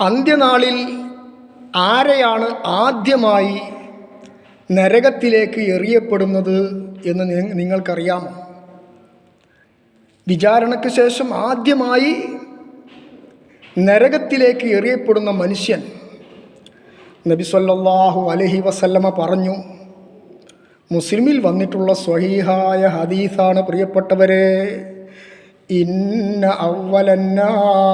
അന്ത്യനാളിൽ ആരെയാണ് ആദ്യമായി നരകത്തിലേക്ക് എറിയപ്പെടുന്നത് എന്ന് നിങ്ങൾക്കറിയാം വിചാരണയ്ക്ക് ശേഷം ആദ്യമായി നരകത്തിലേക്ക് എറിയപ്പെടുന്ന മനുഷ്യൻ നബി സല്ലാഹു അലൈഹി വസല്ലമ പറഞ്ഞു മുസ്ലിമിൽ വന്നിട്ടുള്ള സ്വഹീഹായ ഹദീസാണ് പ്രിയപ്പെട്ടവരെ ഇന്ന അവലന്നാസ്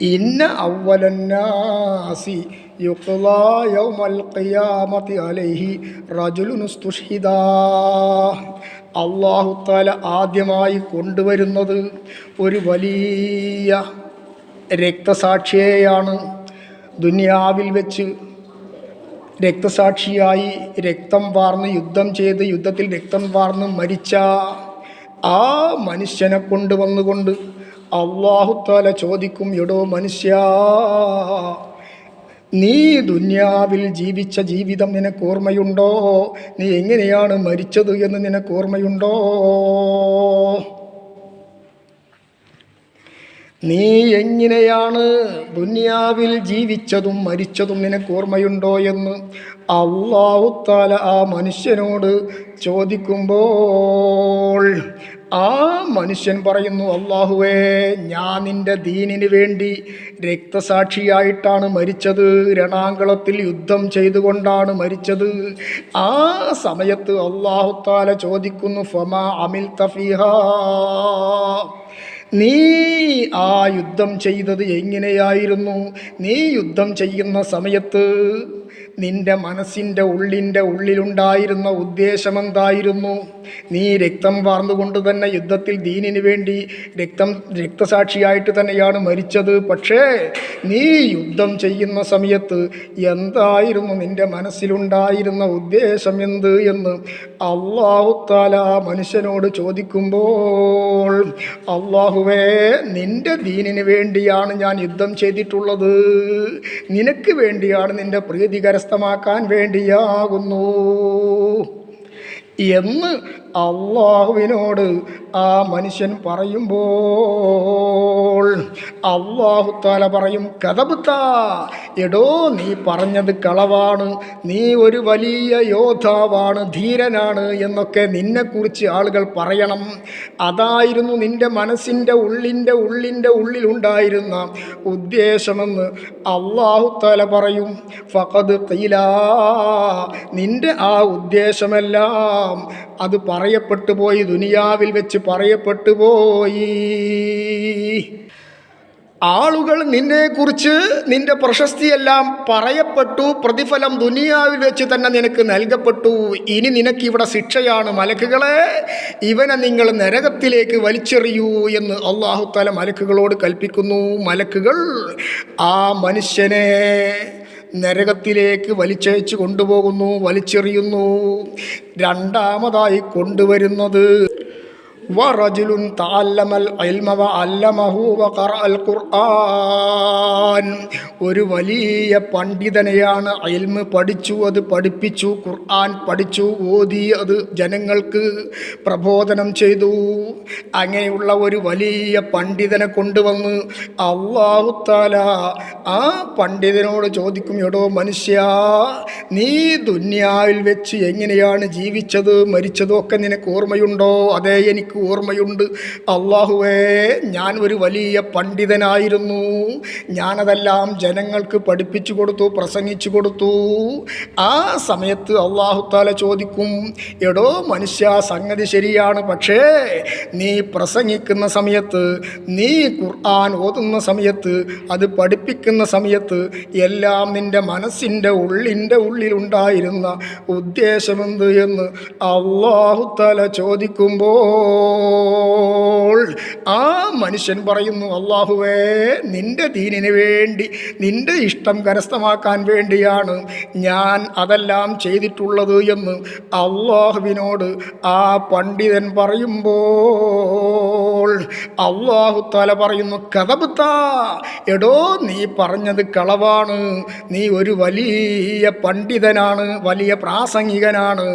ഇന്ന അവലന്നാസി അലൈഹി അല്ലാഹു തആല ആദ്യമായി കൊണ്ടുവരുന്നത് ഒരു വലിയ രക്തസാക്ഷിയെയാണ്. ദുനിയാവിൽ വെച്ച് രക്തസാക്ഷിയായി രക്തം വാർന്ന് യുദ്ധം ചെയ്ത് യുദ്ധത്തിൽ രക്തം വാർന്ന് മരിച്ച ആ മനുഷ്യനെ കൊണ്ടുവന്നുകൊണ്ട് അള്ളാഹുത്താല ചോദിക്കും എടോ മനുഷ്യ നീ ദുന്യാവിൽ ജീവിച്ച ജീവിതം നിനക്ക് ഓർമ്മയുണ്ടോ? നീ എങ്ങനെയാണ് മരിച്ചത് എന്ന് നിനക്ക് ഓർമ്മയുണ്ടോ? നീ എങ്ങനെയാണ് ദുന്യാവിൽ ജീവിച്ചതും മരിച്ചതും നിനക്ക് ഓർമ്മയുണ്ടോ എന്ന് അള്ളാഹുത്താല ആ മനുഷ്യനോട് ചോദിക്കുമ്പോൾ ആ മനുഷ്യൻ പറയുന്നു അള്ളാഹുവേ ഞാൻ നിന്റെ ദീനിന് വേണ്ടി രക്തസാക്ഷിയായിട്ടാണ് മരിച്ചത്. രണാങ്കളത്തിൽ യുദ്ധം ചെയ്തുകൊണ്ടാണ് മരിച്ചത്. ആ സമയത്ത് അള്ളാഹുത്താല ചോദിക്കുന്നു ഫമ അമിൽ തഫീഹ നീ ആ യുദ്ധം ചെയ്തത് എങ്ങനെയായിരുന്നു? നീ യുദ്ധം ചെയ്യുന്ന സമയത്ത് നിന്റെ മനസ്സിന്റെ ഉള്ളിന്റെ ഉള്ളിലുണ്ടായിരുന്ന ഉദ്ദേശമെന്തായിരുന്നു? നീ രക്തം വാർന്നുകൊണ്ട് തന്നെ യുദ്ധത്തിൽ ദീനിനു വേണ്ടി രക്തം രക്തസാക്ഷിയായിട്ട് തന്നെയാണ് മരിച്ചത്. പക്ഷേ നീ യുദ്ധം ചെയ്യുന്ന സമയത്ത് എന്തായിരുന്നു നിന്റെ മനസ്സിലുണ്ടായിരുന്ന ഉദ്ദേശം എന്ത് എന്ന് അള്ളാഹുത്താല മനുഷ്യനോട് ചോദിക്കുമ്പോൾ അള്ളാഹുവേ നിന്റെ ദീനിന് വേണ്ടിയാണ് ഞാൻ യുദ്ധം ചെയ്തിട്ടുള്ളത്. നിനക്ക് വേണ്ടിയാണ് നിന്റെ പ്രീതി കരസ്ഥമാക്കാൻ വേണ്ടിയാകുന്നു. എന്ന് അള്ളാഹുവിനോട് ആ മനുഷ്യൻ പറയുമ്പോൾ അള്ളാഹു താല പറയും കഥബുത്ത എടോ നീ പറഞ്ഞത് കളവാണ് നീ ഒരു വലിയ യോദ്ധാവാണ് ധീരനാണ് എന്നൊക്കെ നിന്നെക്കുറിച്ച് ആളുകൾ പറയണം. അതായിരുന്നു നിന്റെ മനസ്സിന്റെ ഉള്ളിന്റെ ഉള്ളിന്റെ ഉള്ളിലുണ്ടായിരുന്ന ഉദ്ദേശമെന്ന് അള്ളാഹു താല പറയും. ഫഖദ് ഖീലാ നിന്റെ ആ ഉദ്ദേശമെല്ലാം അത് പറയപ്പെട്ടു പോയി ദുനിയാവിൽ വെച്ച് പറയപ്പെട്ടു പോയി. ആളുകൾ നിന്നെക്കുറിച്ച് നിന്റെ പ്രശസ്തിയെല്ലാം പറയപ്പെട്ടു പ്രതിഫലം ദുനിയാവിൽ വെച്ച് തന്നെ നിനക്ക് നൽകപ്പെട്ടു. ഇനി നിനക്ക് ഇവിടെ ശിക്ഷയാണ്. മലക്കുകളെ ഇവനെ നിങ്ങൾ നരകത്തിലേക്ക് വലിച്ചെറിയൂ എന്ന് അള്ളാഹുത്താല മലക്കുകളോട് കൽപ്പിക്കുന്നു. മലക്കുകൾ ആ മനുഷ്യനെ നരകത്തിലേക്ക് വലിച്ചയച്ച് കൊണ്ടുപോകുന്നു വലിച്ചെറിയുന്നു. രണ്ടാമതായി കൊണ്ടുവരുന്നത് വറജുലുൻ തഅല്ലമൽ ഇൽമ وعلمه വഖറഅൽ ഖുർആൻ ഒരു വലിയ പണ്ഡിതനെയാണ് ഇൽമ് പഠിച്ചു അത് പഠിപ്പിച്ചു ഖുർആൻ പഠിച്ചു ഓതി അത് ജനങ്ങൾക്ക് പ്രബോധനം ചെയ്തു. അങ്ങനെയുള്ള ഒരു വലിയ പണ്ഡിതനെ കൊണ്ടുവന്ന് അള്ളാഹുത്താല ആ പണ്ഡിതനോട് ചോദിക്കും എടോ മനുഷ്യ നീ ദുന്യാവിൽ വെച്ച് എങ്ങനെയാണ് ജീവിച്ചത്? മരിച്ചതും ഒക്കെ നിനക്ക് ഓർമ്മയുണ്ടോ? അതേ എനിക്ക് ഓർമ്മയുണ്ട്? അള്ളാഹുവേ ഞാൻ ഒരു വലിയ പണ്ഡിതനായിരുന്നു. ഞാനതെല്ലാം ജനങ്ങൾക്ക് പഠിപ്പിച്ചു കൊടുത്തു പ്രസംഗിച്ചു കൊടുത്തു. ആ സമയത്ത് അള്ളാഹുത്താല ചോദിക്കും എടോ മനുഷ്യ സംഗതി ശരിയാണ്. പക്ഷേ നീ പ്രസംഗിക്കുന്ന സമയത്ത് നീ ഖുർആൻ ഓതുന്ന സമയത്ത് അത് പഠിപ്പിക്കുന്ന സമയത്ത് എല്ലാം നിന്റെ മനസ്സിന്റെ ഉള്ളിന്റെ ഉള്ളിലുണ്ടായിരുന്ന ഉദ്ദേശമെന്ത്? എന്ന് അള്ളാഹുത്താല ചോദിക്കുമ്പോൾ ആ മനുഷ്യൻ പറയുന്നു അള്ളാഹുവേ നിന്റെ ദീനിന് വേണ്ടി നിന്റെ ഇഷ്ടം കരസ്ഥമാക്കാൻ വേണ്ടിയാണ് ഞാൻ അതെല്ലാം ചെയ്തിട്ടുള്ളത് എന്ന് അള്ളാഹുവിനോട് ആ പണ്ഡിതൻ പറയുമ്പോൾ പറയുമ്പോൾ അള്ളാഹു താല പറയുന്നു കഥബുത്ത എടോ നീ പറഞ്ഞത് കളവാണ്. നീ ഒരു വലിയ പണ്ഡിതനാണ് വലിയ പ്രാസംഗികനാണ്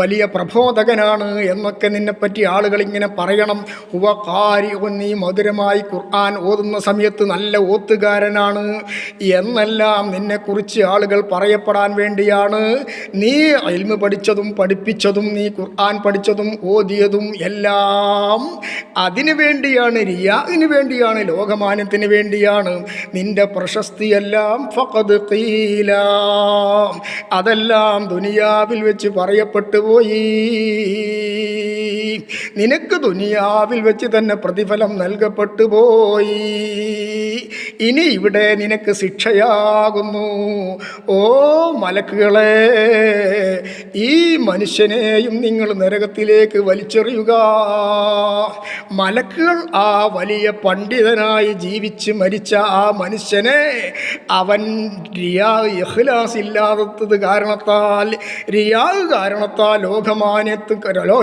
വലിയ പ്രബോധകനാണ് എന്നൊക്കെ നിന്നെപ്പറ്റി ആളുകൾ ഇങ്ങനെ പറയണം ഉപകാരി നീ മധുരമായി ഖുർആൻ ഓതുന്ന സമയത്ത് നല്ല ഓത്തുകാരനാണ് എന്നെല്ലാം നിന്നെക്കുറിച്ച് ആളുകൾ പറയപ്പെടാൻ വേണ്ടിയാണ്. നീ അൽമ പഠിച്ചതും പഠിപ്പിച്ചതും നീ ഖുർആൻ പഠിച്ചതും ഓതിയതും എല്ലാം അതിനു വേണ്ടിയാണ് റിയാഇന് വേണ്ടിയാണ് ലോകമാന്യത്തിന് വേണ്ടിയാണ്. നിന്റെ പ്രശസ്തിയെല്ലാം ഫഖദ് ഖീല അതെല്ലാം ദുനിയാവിൽ വെച്ച് പറയപ്പെട്ടു പോയി. നിനക്ക് ദുനിയാവിൽ വെച്ച് തന്നെ പ്രതിഫലം നൽകപ്പെട്ടു പോയി. ഇനി ഇവിടെ നിനക്ക് ശിക്ഷയാകുന്നു. ഓ മലക്കുകളെ ഈ മനുഷ്യനെയും നിങ്ങൾ നരകത്തിലേക്ക് വലിച്ചെറിയുക. മലക്കുകൾ ആ വലിയ പണ്ഡിതനായി ജീവിച്ച് മരിച്ച ആ മനുഷ്യനെ അവൻ ഇല്ലാത്തത് കാരണത്താൽ റിയാ കാരണത്താൽ ലോകമാന്യത്ത്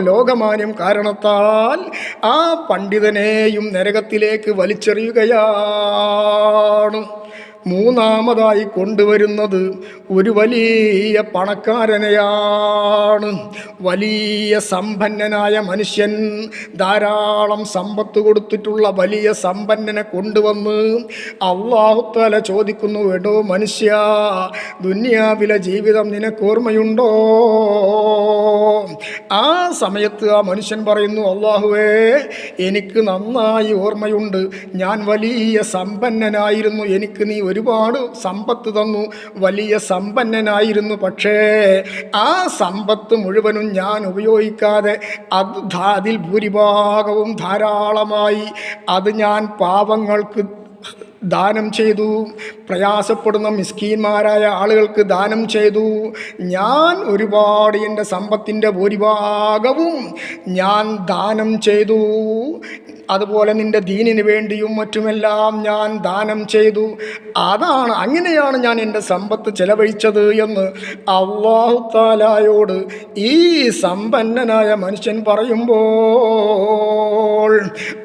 ലോകമാന്യം കാരണത്താൽ ആ പണ്ഡിതനെയും നരകത്തിലേക്ക് വലിച്ചെറിയുകയാണ്. മൂന്നാമതായി കൊണ്ടുവരുന്നത് ഒരു വലിയ പണക്കാരനെയാണ്. വലിയ സമ്പന്നനായ മനുഷ്യൻ ധാരാളം സമ്പത്ത് കൊടുത്തിട്ടുള്ള വലിയ സമ്പന്നനെ കൊണ്ടുവന്ന് അള്ളാഹുത്താല ചോദിക്കുന്നു എടോ മനുഷ്യ ദുന്യാവിലെ ജീവിതം നിനക്ക് ഓർമ്മയുണ്ടോ? ആ സമയത്ത് ആ മനുഷ്യൻ പറയുന്നു അള്ളാഹുവേ എനിക്ക് നന്നായി ഓർമ്മയുണ്ട്. ഞാൻ വലിയ സമ്പന്നനായിരുന്നു. എനിക്ക് നീ ഒരുപാട് സമ്പത്ത് തന്നു. വലിയ സമ്പന്നനായിരുന്നു. പക്ഷേ ആ സമ്പത്ത് മുഴുവനും ഞാൻ ഉപയോഗിക്കാതെ അത് അതിൽ ഭൂരിഭാഗവും ധാരാളമായി അത് ഞാൻ പാവങ്ങൾക്ക് ദാനം ചെയ്തു. പ്രയാസപ്പെടുന്ന മിസ്കീന്മാരായ ആളുകൾക്ക് ദാനം ചെയ്തു. ഞാൻ ഒരുപാട് എന്റെ സമ്പത്തിന്റെ ഭൂരിഭാഗവും ഞാൻ ദാനം ചെയ്തു. അതുപോലെ നിന്റെ ദീനിന് വേണ്ടിയും മറ്റുമെല്ലാം ഞാൻ ദാനം ചെയ്തു. അതാണ് അങ്ങനെയാണ് ഞാൻ എന്റെ സമ്പത്ത് ചെലവഴിച്ചത് എന്ന് അള്ളാഹുത്താലായോട് ഈ സമ്പന്നനായ മനുഷ്യൻ പറയുമ്പോൾ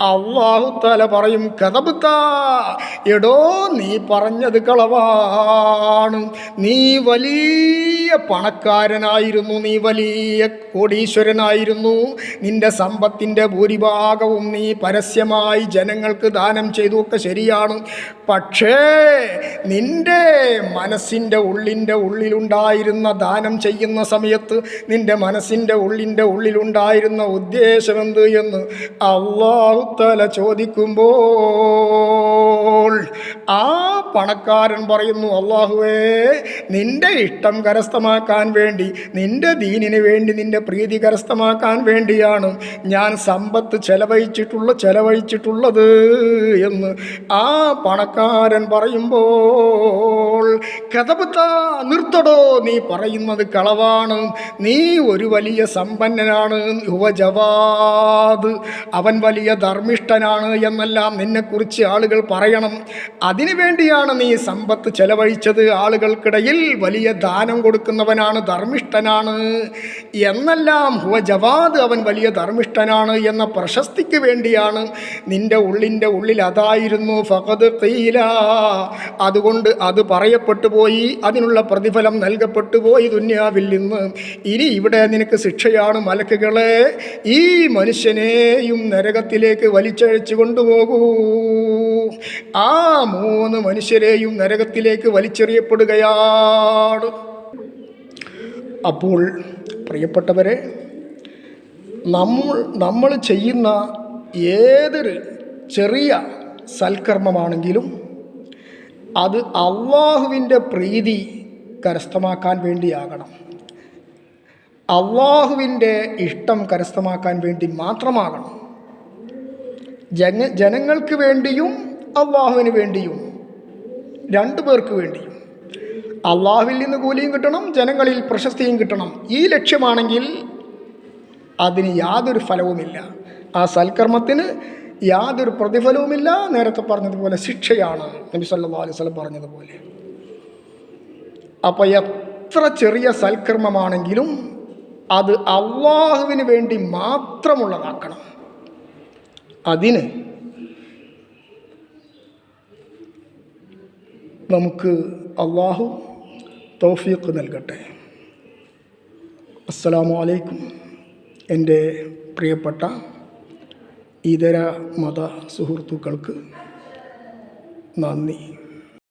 അള്ളാഹുത്താല പറയും കഥബുത്ത എടോ നീ പറഞ്ഞത് കളവാണ്. നീ വലിയ പണക്കാരനായിരുന്നു നീ വലിയ കോടീശ്വരനായിരുന്നു. നിന്റെ സമ്പത്തിന്റെ ഭൂരിഭാഗവും നീ പരസ്യമായി ജനങ്ങൾക്ക് ദാനം ചെയ്തു ഒക്കെ ശരിയാണ്. പക്ഷേ നിന്റെ മനസ്സിന്റെ ഉള്ളിന്റെ ഉള്ളിലുണ്ടായിരുന്ന ദാനം ചെയ്യുന്ന സമയത്ത് നിന്റെ മനസ്സിന്റെ ഉള്ളിന്റെ ഉള്ളിലുണ്ടായിരുന്ന ഉദ്ദേശമെന്ത് എന്ന് അള്ളാഹുത്തല ചോദിക്കുമ്പോൾ ആ പണക്കാരൻ പറയുന്നു അള്ളാഹുവേ നിന്റെ ഇഷ്ടം കരസ്ഥമാക്കാൻ വേണ്ടി നിന്റെ ദീനിന് വേണ്ടി നിന്റെ പ്രീതി കരസ്ഥമാക്കാൻ വേണ്ടിയാണ് ഞാൻ സമ്പത്ത് ചെലവഴിച്ചിട്ടുള്ള ചെലവഴിച്ചിട്ടുള്ളത് എന്ന് ആ പണക്കാരൻ പറയുമ്പോൾ കഥപത്ത നിർത്തടോ നീ പറയുന്നത് കളവാണ്. നീ ഒരു വലിയ സമ്പന്നനാണ് യുവജവാദ്. അവൻ വലിയ ധർമ്മിഷ്ഠനാണ് എന്നെല്ലാം നിന്നെക്കുറിച്ച് ആളുകൾ പറയണം. അതിനു വേണ്ടിയാണ് നീ സമ്പത്ത് ചെലവഴിച്ചത്. ആളുകൾക്കിടയിൽ വലിയ ദാനം കൊടുക്കുന്നവനാണ് ധർമ്മിഷ്ഠനാണ്. എന്നെല്ലാം ഹുവജവാദ് അവൻ വലിയ ധർമ്മിഷ്ഠനാണ് എന്ന പ്രശസ്തിക്ക് വേണ്ടിയാണ് നിന്റെ ഉള്ളിന്റെ ഉള്ളിൽ അതായിരുന്നു. ഫഹദ് ഖീല. അതുകൊണ്ട് അത് പറയപ്പെട്ടു പോയി. അതിനുള്ള പ്രതിഫലം നൽകപ്പെട്ടു പോയി ദുന്യാവിൽ നിന്ന്. ഇനി ഇവിടെ നിനക്ക് ശിക്ഷയാണ് മലക്കുകളെ. ഈ മനുഷ്യനെയും നരകത്തിലേക്ക് വലിച്ചഴിച്ചു കൊണ്ടുപോകൂ. ആ മൂന്ന് മനുഷ്യരെയും നരകത്തിലേക്ക് വലിച്ചെറിയപ്പെടുകയാണ്. അപ്പോൾ പ്രിയപ്പെട്ടവരെ നമ്മൾ നമ്മൾ ചെയ്യുന്ന ഏതൊരു ചെറിയ സൽക്കർമ്മമാണെങ്കിലും അത് അള്ളാഹുവിന്റെ പ്രീതി കരസ്ഥമാക്കാൻ വേണ്ടിയാകണം. അള്ളാഹുവിന്റെ ഇഷ്ടം കരസ്ഥമാക്കാൻ വേണ്ടി മാത്രമാകണം. ജന ജനങ്ങൾക്ക് വേണ്ടിയും അള്ളാഹുവിന് വേണ്ടിയും രണ്ടു പേർക്ക് വേണ്ടിയും. അള്ളാഹുവിൽ നിന്ന് കൂലിയും കിട്ടണം ജനങ്ങളിൽ പ്രശസ്തിയും കിട്ടണം. ഈ ലക്ഷ്യമാണെങ്കിൽ അതിന് യാതൊരു ഫലവുമില്ല. ആ സൽക്കർമ്മത്തിന് യാതൊരു പ്രതിഫലവുമില്ല. നേരത്തെ പറഞ്ഞതുപോലെ ശിക്ഷയാണ് നബി സല്ലാ അലൈഹി സ്വലം പറഞ്ഞതുപോലെ. അപ്പോൾ എത്ര ചെറിയ സൽക്കർമ്മമാണെങ്കിലും അത് അള്ളാഹുവിന് വേണ്ടി മാത്രമുള്ളതാക്കണം. അതിന് നമുക്ക് അള്ളാഹു തൗഫീഖ് നൽകട്ടെ. അസ്സലാമു അലൈക്കും. എന്റെ പ്രിയപ്പെട്ട ഇതര മത സുഹൃത്തുക്കൾക്ക് നന്ദി.